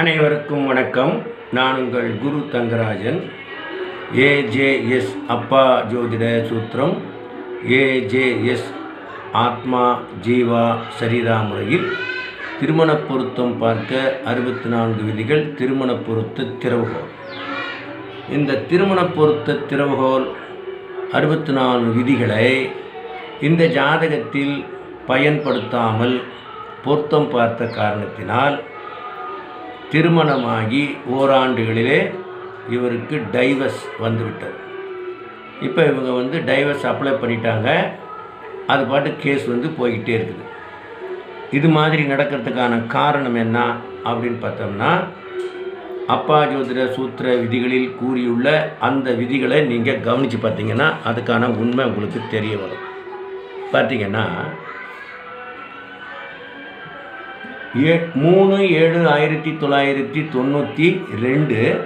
அனைவருக்கும் வணக்கம். நான் உங்கள் குரு தங்கராஜன். ஏஜேஎஸ் அப்பா ஜோதிட சூத்திரம். ஏஜேஎஸ் ஆத்மா ஜீவா சரீரா முறையில் திருமண பொருத்தம் பார்க்க அறுபத்தி நான்கு விதிகள் திருமண பொருத்த திறவுகோல் இந்த திருமண பொருத்த திறவுகோல் அறுபத்தி நாலு விதிகளை இந்த ஜாதகத்தில் பயன்படுத்தாமல் பொருத்தம் பார்த்த காரணத்தினால் திருமணமாகி ஓராண்டுகளிலே இவருக்கு டைவர்ஸ் வந்துவிட்டது. இப்போ இவங்க வந்து டைவர்ஸ் அப்ளை பண்ணிட்டாங்க. அது பாட்டு கேஸ் வந்து போய்கிட்டே இருக்குது. இது மாதிரி நடக்கிறதுக்கான காரணம் என்ன அப்படின்னு பார்த்தோம்னா அப்பா ஜோதிட சூத்திர விதிகளில் கூறியுள்ள அந்த விதிகளை நீங்கள் கவனித்து பார்த்தீங்கன்னா அதுக்கான உண்மை உங்களுக்கு தெரிய வரும். பார்த்தீங்கன்னா ஏ மூணு ஏழு ஆயிரத்தி தொள்ளாயிரத்தி தொண்ணூற்றி ரெண்டு.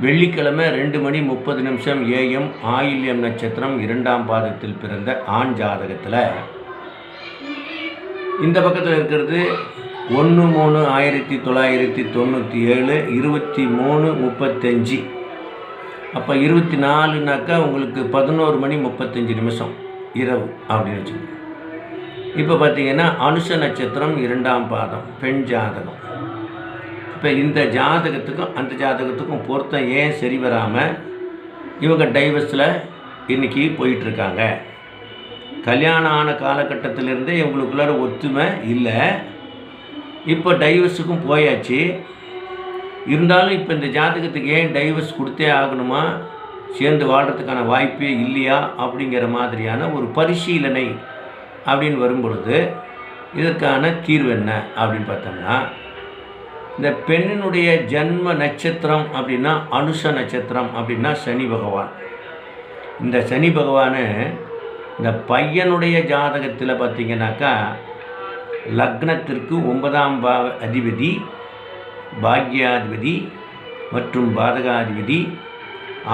வெள்ளிக்கிழமை ரெண்டு மணி முப்பது நிமிஷம் ஏஎம் ஆயில்யம் நட்சத்திரம் இரண்டாம் பாதத்தில் பிறந்த ஆண் ஜாதகத்தில். இந்த பக்கத்தில் இருக்கிறது ஒன்று மூணு ஆயிரத்தி தொள்ளாயிரத்தி தொண்ணூற்றி ஏழு இருபத்தி மூணு முப்பத்தஞ்சு. அப்போ இருபத்தி நாலுனாக்கா உங்களுக்கு பதினோரு மணி முப்பத்தஞ்சு நிமிஷம் இரவு அப்படின்னு வச்சுக்கோங்க. இப்போ பார்த்தீங்கன்னா அனுஷ நட்சத்திரம் இரண்டாம் பாதம் பெண் ஜாதகம். இப்போ இந்த ஜாதகத்துக்கும் அந்த ஜாதகத்துக்கும் பொருத்தம் ஏன் சரி வராமல் இவங்க டைவர்ஸில் இன்றைக்கி போயிட்டுருக்காங்க. கல்யாணம் ஆன காலகட்டத்திலேருந்தே இவங்களுக்குள்ளார ஒத்துமை இல்லை. இப்போ டைவர்ஸுக்கும் போயாச்சு. இருந்தாலும் இப்போ இந்த ஜாதகத்துக்கு ஏன் டைவர்ஸ் கொடுத்தே ஆகணுமா? சேர்ந்து வாழ்கிறதுக்கான வாய்ப்பே இல்லையா? அப்படிங்கிற மாதிரியான ஒரு பரிசீலனை அப்படின்னு வரும்பொழுது இதற்கான தீர்வு என்ன அப்படின்னு பார்த்தோம்னா இந்த பெண்ணினுடைய ஜன்ம நட்சத்திரம் அப்படின்னா அனுஷ நட்சத்திரம் அப்படின்னா சனி பகவான். இந்த சனி பகவான் இந்த பையனுடைய ஜாதகத்தில் பார்த்திங்கனாக்கா லக்னத்திற்கு ஒன்பதாம் பா அதிபதி பாக்யாதிபதி மற்றும் பாதகாதிபதி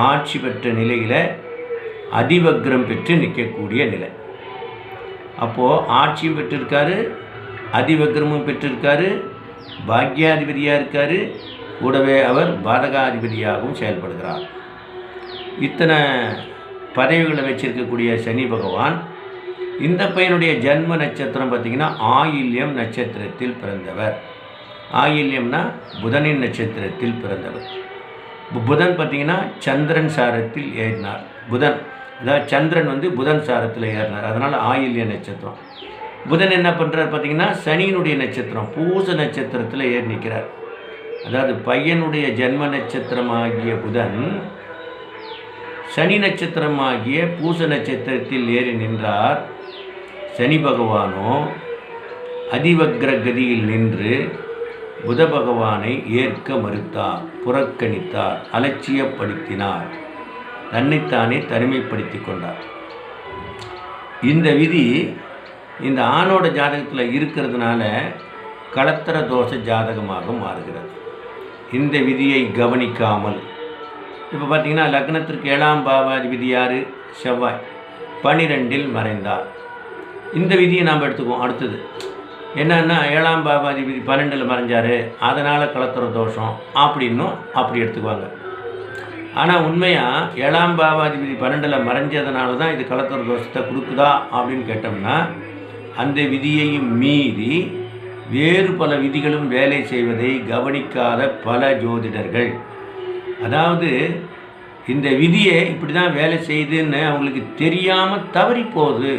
ஆட்சி பெற்ற நிலையில் அதிவக்ரம் பெற்று நிற்கக்கூடிய நிலை. அப்போது ஆட்சியும் பெற்றிருக்காரு அதிவக்கிரமும் பெற்றிருக்காரு பாக்யாதிபதியாக இருக்கார் கூடவே அவர் பாதகாதிபதியாகவும் செயல்படுகிறார். இத்தனை பதவிகளை வச்சிருக்கக்கூடிய சனி பகவான் இந்த பையனுடைய ஜன்ம நட்சத்திரம் பார்த்திங்கன்னா ஆயில்யம் நட்சத்திரத்தில் பிறந்தவர். ஆயில்யம்னா புதனின் நட்சத்திரத்தில் பிறந்தவர். புதன் பார்த்திங்கன்னா சந்திரன் சாரத்தில் ஏறினார். புதன். அதாவது சந்திரன் வந்து புதன் சாரத்தில் ஏறினார். அதனால் ஆயில்ய நட்சத்திரம். புதன் என்ன பண்ணுறார் பார்த்தீங்கன்னா சனியினுடைய நட்சத்திரம் பூச நட்சத்திரத்தில் ஏறி நிற்கிறார் அதாவது பையனுடைய ஜென்ம நட்சத்திரமாகிய புதன் சனி நட்சத்திரமாகிய பூச நட்சத்திரத்தில் ஏறி நின்றார். சனி பகவானோ அதிவக்ர கதியில் நின்று புத பகவானை ஏற்க மறுத்தார் புறக்கணித்தார் அலட்சியப்படுத்தினார். தன்னைத்தானே தனிமைப்படுத்தி கொண்டார். இந்த விதி இந்த ஆணோட ஜாதகத்தில் இருக்கிறதுனால களத்திர தோஷ ஜாதகமாக மாறுகிறது. இந்த விதியை கவனிக்காமல். இப்போ பார்த்தீங்கன்னா லக்னத்திற்கு ஏழாம் பாவாதிபதி யார்? செவ்வாய். பனிரெண்டில் மறைந்தார். இந்த விதியை நாம் எடுத்துக்குவோம். அடுத்தது என்னன்னா ஏழாம் பாவாதிபதி பன்னெண்டில் மறைஞ்சார். அதனால் களத்திர தோஷம் அப்படின்னும் அப்படி எடுத்துக்குவாங்க. ஆனால் உண்மையாக ஏழாம் பாவாதிபதி பன்னெண்டில் மறைஞ்சதுனால தான் இது கலத்தர தோஷத்தை கொடுக்குதா அப்படின்னு கேட்டோம்னா அந்த விதியையும் மீறி வேறு பல விதிகளும் வேலை செய்வதை கவனிக்காத பல ஜோதிடர்கள். அதாவது இந்த விதியை இப்படி தான் வேலை செய்யுதுன்னு அவங்களுக்கு தெரியாமல் தவறி போகுது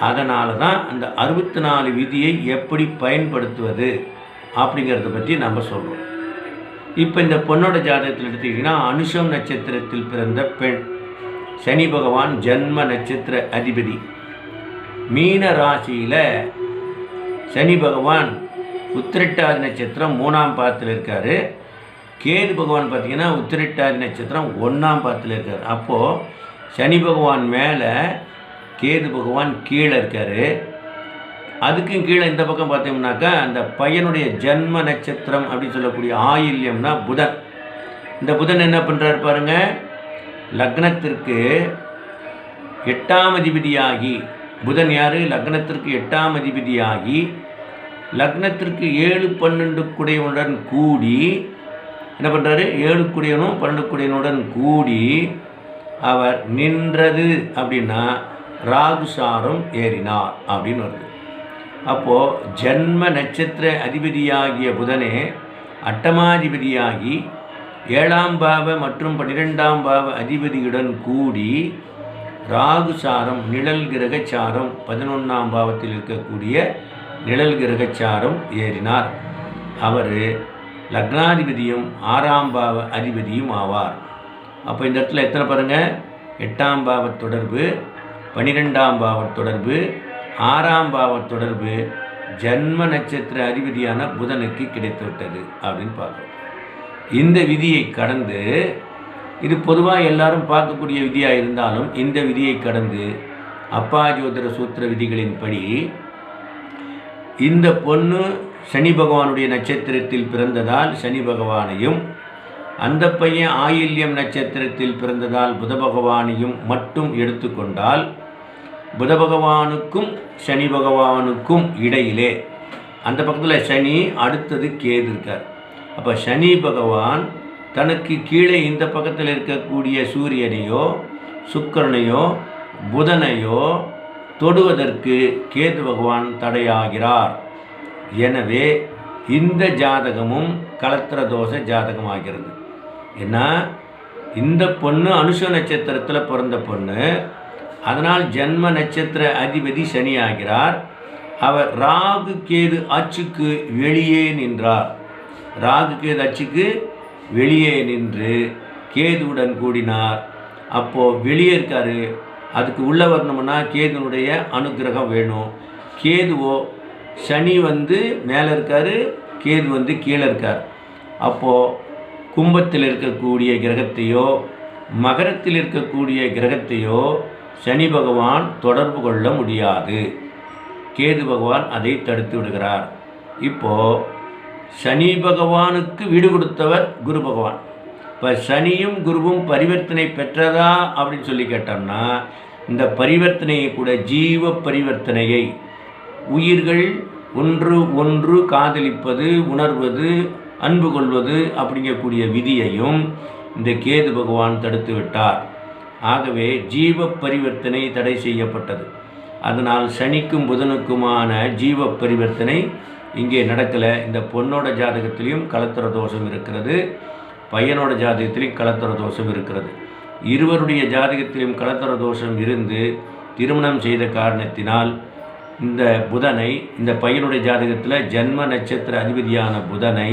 அதனால தான் அந்த அறுபத்தி நாலு விதியை எப்படி பயன்படுத்துவது அப்படிங்கிறத பற்றி நம்ம சொல்கிறோம் இப்போ இந்த பொண்ணோட ஜாதகத்தில் எடுத்துக்கிட்டிங்கன்னா அனுஷம் நட்சத்திரத்தில் பிறந்த பெண். சனி பகவான் ஜன்ம நட்சத்திர அதிபதி. மீன ராசியில் சனி பகவான் உத்திரட்டாதி நட்சத்திரம் மூணாம் பாதத்தில் இருக்கார். கேது பகவான் பார்த்திங்கன்னா உத்திரட்டாதி நட்சத்திரம் ஒன்றாம் பாதத்தில் இருக்கார். அப்போது சனி பகவான் மேலே கேது பகவான் கீழே இருக்கார். அதுக்கும் கீழே இந்த பக்கம் பார்த்தோம்னாக்கா அந்த பையனுடைய ஜன்ம நட்சத்திரம் அப்படின்னு சொல்லக்கூடிய ஆயில்யம்னா புதன். இந்த புதன் என்ன பண்ணுறாரு பாருங்க லக்னத்திற்கு எட்டாம் அதிபதியாகி புதன் யார்? லக்னத்திற்கு எட்டாம் அதிபதியாகி லக்னத்திற்கு ஏழு பன்னெண்டு குடையனுடன் கூடி என்ன பண்ணுறாரு ஏழு குடையனும் பன்னெண்டு குடையனுடன் கூடி அவர் நின்றது அப்படின்னா ராகுசாரம் ஏறினார் அப்படின்னு வருது. அப்போது ஜன்ம நட்சத்திர அதிபதியாகிய புதனே அட்டமாதிபதியாகி ஏழாம் பாவ மற்றும் பன்னிரெண்டாம் பாவ அதிபதியுடன் கூடி ராகுசாரம் நிழல் கிரகச்சாரம் பதினொன்றாம் பாவத்தில் இருக்கக்கூடிய நிழல் கிரகச்சாரம் ஏறினார். அவர் லக்னாதிபதியும் ஆறாம் பாவ அதிபதியும் ஆவார். அப்போ இந்த இடத்துல எத்தனை பாருங்கள் எட்டாம் பாவ தொடர்பு பன்னிரெண்டாம் பாவ தொடர்பு ஆறாம் பாவ தொடர்பு ஜன்ம நட்சத்திர அதிபதியான புதனுக்கு கிடைத்துவிட்டது அப்படின்னு பார்க்குறோம். இந்த விதியை கடந்து இது பொதுவாக எல்லாரும் பார்க்கக்கூடிய விதியாக இருந்தாலும் இந்த விதியை கடந்து அப்பா ஜோதிர சூத்திர விதிகளின்படி இந்த பொண்ணு சனி பகவானுடைய நட்சத்திரத்தில் பிறந்ததால் சனி பகவானையும் அந்த பையன் ஆயில்யம் நட்சத்திரத்தில் பிறந்ததால் புத பகவானையும் மட்டும் எடுத்துக்கொண்டால் புத பகவானுக்கும் சனி பகவானுக்கும் இடையிலே அந்த பக்கத்தில் சனி அடுத்தது கேது இருக்கார். அப்போ சனி பகவான் தனக்கு கீழே இந்த பக்கத்தில் இருக்கக்கூடிய சூரியனையோ சுக்கரனையோ புதனையோ தொடுவதற்கு கேது பகவான் தடையாகிறார். எனவே இந்த ஜாதகமும் கலத்திர தோஷ ஜாதகமாகிறது. ஏன்னா இந்த பொண்ணு அனுஷ நட்சத்திரத்தில் பிறந்த பொண்ணு அதனால் ஜென்ம நட்சத்திர அதிபதி சனி ஆகிறார் அவர் ராகு கேது அச்சுக்கு வெளியே நின்றார். ராகு கேது அச்சுக்கு வெளியே நின்று கேதுவுடன் கூடினார். அப்போது வெளியே இருக்கார். அதுக்கு உள்ளே வரணும்னா கேதுனுடைய அனுக்கிரகம் வேணும். கேதுவோ சனி வந்து மேலே இருக்கார் கேது வந்து கீழே இருக்கார். அப்போது கும்பத்தில் இருக்கக்கூடிய கிரகத்தையோ மகரத்தில் இருக்கக்கூடிய கிரகத்தையோ சனி பகவான் தொடர்பு கொள்ள முடியாது. கேது பகவான் அதை தடுத்து விடுகிறார். இப்போது சனி பகவானுக்கு வீடு கொடுத்தவர் குரு பகவான். இப்போ சனியும் குருவும் பரிவர்த்தனை பெற்றதா அப்படின்னு சொல்லி கேட்டோம்னா இந்த பரிவர்த்தனையை கூட ஜீவ பரிவர்த்தனையை உயிர்கள் ஒன்று ஒன்று காதலிப்பது உணர்வது அன்பு கொள்வது அப்படிங்கக்கூடிய விதியையும் இந்த கேது பகவான் தடுத்து விட்டார். ஆகவே ஜீவ பரிவர்த்தனை தடை செய்யப்பட்டது. அதனால் சனிக்கும் புதனுக்குமான ஜீவ பரிவர்த்தனை இங்கே நடக்கலை. இந்த பொண்ணோட ஜாதகத்திலையும் கலத்திர தோஷம் இருக்கிறது. பையனோட ஜாதகத்திலையும் கலத்திர தோஷம் இருக்கிறது. இருவருடைய ஜாதகத்திலும் கலத்திர தோஷம் இருந்து திருமணம் செய்த காரணத்தினால் இந்த புதனை இந்த பையனுடைய ஜாதகத்தில் ஜென்ம நட்சத்திர அதிபதியான புதனை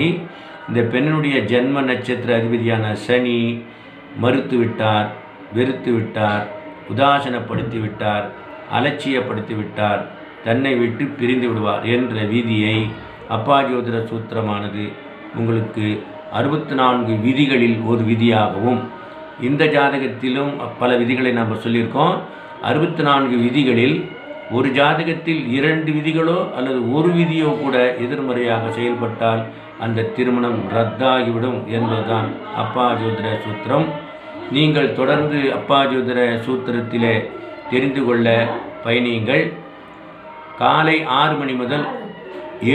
இந்த பெண்ணினுடைய ஜென்ம நட்சத்திர அதிபதியான சனி மறுத்துவிட்டார். வெறுத்து விட்டார் உதாசனப்படுத்தி விட்டார் அலட்சியப்படுத்தி விட்டார் தன்னை விட்டு பிரிந்து விடுவார் என்ற விதியை அப்பா ஜோதிர சூத்திரமானது உங்களுக்கு அறுபத்தி நான்கு விதிகளில் ஒரு விதியாகவும் இந்த ஜாதகத்திலும் பல விதிகளை நம்ம சொல்லியிருக்கோம். அறுபத்தி நான்கு விதிகளில் ஒரு ஜாதகத்தில் இரண்டு விதிகளோ அல்லது ஒரு விதியோ கூட எதிர்மறையாக செயல்பட்டால் அந்த திருமணம் ரத்தாகிவிடும் என்பதுதான் அப்பா ஜோதிட சூத்திரம். நீங்கள் தொடர்ந்து அப்பாஜோதர சூத்திரத்தில் சூத்திரத்திலே தெரிந்து கொள்ள பயணியுங்கள். காலை ஆறு மணி முதல்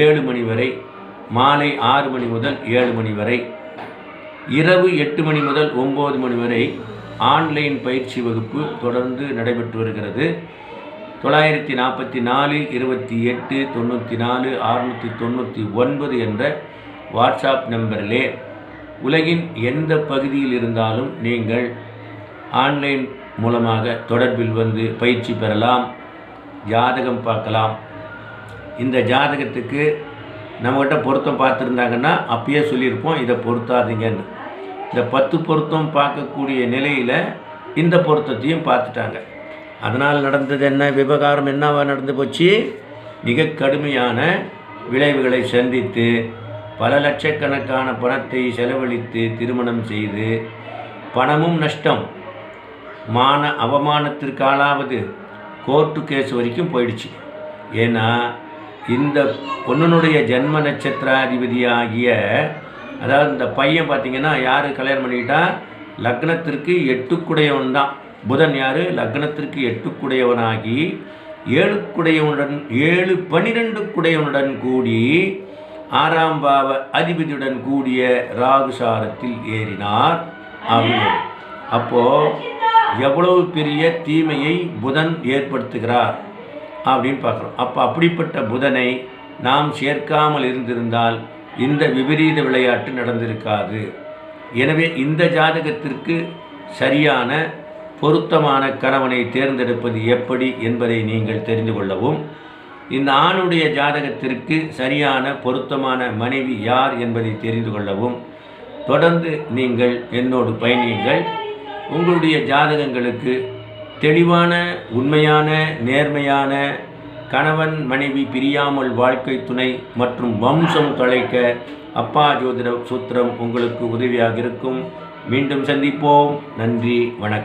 ஏழு மணி வரை மாலை ஆறு மணி முதல் ஏழு மணி வரை இரவு எட்டு மணி முதல் ஒம்பது மணி வரை ஆன்லைன் பயிற்சி வகுப்பு தொடர்ந்து நடைபெற்று வருகிறது. தொள்ளாயிரத்தி நாற்பத்தி நாலு இருபத்தி எட்டு தொண்ணூற்றி நாலு அறுநூற்றி தொண்ணூற்றி ஒன்பது என்ற வாட்ஸ்அப் நம்பரிலே உலகின் எந்த பகுதியில் இருந்தாலும் நீங்கள் ஆன்லைன் மூலமாக தொடர்பில் வந்து பயிற்சி பெறலாம் ஜாதகம் பார்க்கலாம். இந்த ஜாதகத்துக்கு நம்மகிட்ட பொருத்தம் பார்த்துருந்தாங்கன்னா அப்பயே சொல்லியிருப்போம் இதை பொருத்தாதீங்கன்னு. இந்த பத்து பொருத்தம் பார்க்கக்கூடிய நிலையில் இந்த பொருத்தத்தையும் பார்த்துட்டாங்க. அதனால் நடந்தது என்ன விவகாரம் என்னவா நடந்து போச்சு? மிக கடுமையான விளைவுகளை சந்தித்து பல லட்சக்கணக்கான பணத்தை செலவழித்து திருமணம் செய்து பணமும் நஷ்டம். மான அவமானத்திற்காலாவது கோர்ட்டு கேஸ் வரைக்கும் போயிடுச்சு. ஏன்னா இந்த பொண்ணுனுடைய ஜென்ம நட்சத்திராதிபதியாகிய அதாவது இந்த பையன் பார்த்திங்கன்னா யார் கல்யாணம் பண்ணிக்கிட்டா? லக்னத்திற்கு எட்டுக்குடையவன் தான் புதன் யார்? லக்னத்திற்கு எட்டுக்குடையவனாகி ஏழுக்குடையவனுடன் ஏழு பனிரெண்டு குடையவனுடன் கூடி ஆறாம் பாவ அதிபதியுடன் கூடிய ராகுசாரத்தில் ஏறினார். அப்படின்னு அப்போ எவ்வளவு பெரிய தீமையை புதன் ஏற்படுத்துகிறார் அப்படின்னு பார்க்குறோம். அப்போ அப்படிப்பட்ட புதனை நாம் சேர்க்காமல் இருந்திருந்தால் இந்த விபரீத விளையாட்டு நடந்திருக்காது. எனவே இந்த ஜாதகத்திற்கு சரியான பொருத்தமான கணவனை தேர்ந்தெடுப்பது எப்படி என்பதை நீங்கள் தெரிந்து கொள்ளவும் இந்த ஆணுடைய ஜாதகத்திற்கு சரியான பொருத்தமான மனைவி யார் என்பதை தெரிந்து கொள்ளவும் தொடர்ந்து நீங்கள் என்னோடு பயணியுங்கள். உங்களுடைய ஜாதகங்களுக்கு தெளிவான உண்மையான நேர்மையான கணவன் மனைவி பிரியாமல் வாழ்க்கை துணை மற்றும் வம்சம் தொலைக்க அப்பா ஜோதிட சூத்திரம் உங்களுக்கு உதவியாக இருக்கும். மீண்டும் சந்திப்போம். நன்றி வணக்கம்.